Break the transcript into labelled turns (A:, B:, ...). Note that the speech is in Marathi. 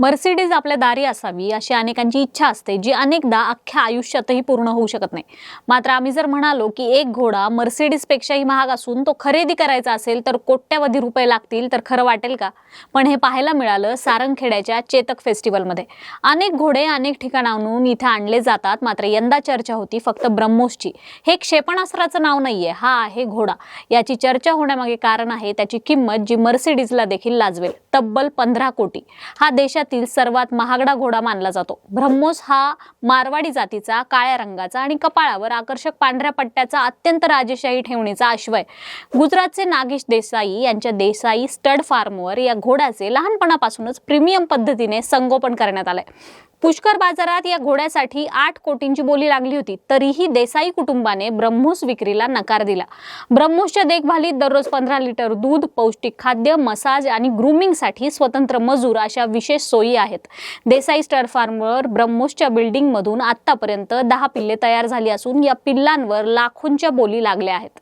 A: मर्सिडीज आपल्या दारी असावी अशी अनेकांची इच्छा असते जी अनेकदा अख्ख्या आयुष्यातही पूर्ण होऊ शकत नाही. मात्र आम्ही जर म्हणालो की एक घोडा मर्सिडीजपेक्षाही महाग असून तो खरेदी करायचा असेल तर कोट्यावधी रुपये लागतील तर खरं वाटेल का? पण हे पाहायला मिळालं सारंगखेड्याच्या चेतक फेस्टिवलमध्ये. अनेक घोडे अनेक ठिकाणाहून इथे आणले जातात मात्र यंदा चर्चा होती फक्त ब्रह्मोसची. हे क्षेपणास्त्राचं नाव नाहीये हा आहे घोडा. याची चर्चा होण्यामागे कारण आहे त्याची किंमत जी मर्सिडीजला देखील लाजवेल तब्बल पंधरा कोटी. हा देशात देशातील सर्वात महागडा घोडा मानला जातो. ब्रह्मोस हा मारवाडी जातीचा काळ्या रंगाचा आणि कपाळावर आकर्षक पांढऱ्या पट्ट्याचा अत्यंत राजेशाही ठेवणीचा आश्वय गुजरातचे नागेश देसाई यांच्या देसाई स्टड फार्मवर या घोड्याचे लहानपणापासूनच प्रीमियम पद्धतीने संगोपन करण्यात आलंय. पुष्कर बाजारात या घोड्यासाठी आठ कोटींची बोली लागली होती. तरीही देसाई कुटुंबाने ब्रह्मोस विक्रीला नकार दिला. ब्रह्मोसच्या देखभालीत दररोज पंधरा लिटर दूध पौष्टिक खाद्य मसाज आणि ग्रुमिंगसाठी स्वतंत्र मजूर अशा विशेष सोयी आहेत. देसाई स्टर फार्मवर ब्रह्मोसच्या बिल्डिंगमधून आतापर्यंत दहा पिल्ले तयार झाली असून या पिल्लांवर लाखोंच्या बोली लागल्या आहेत.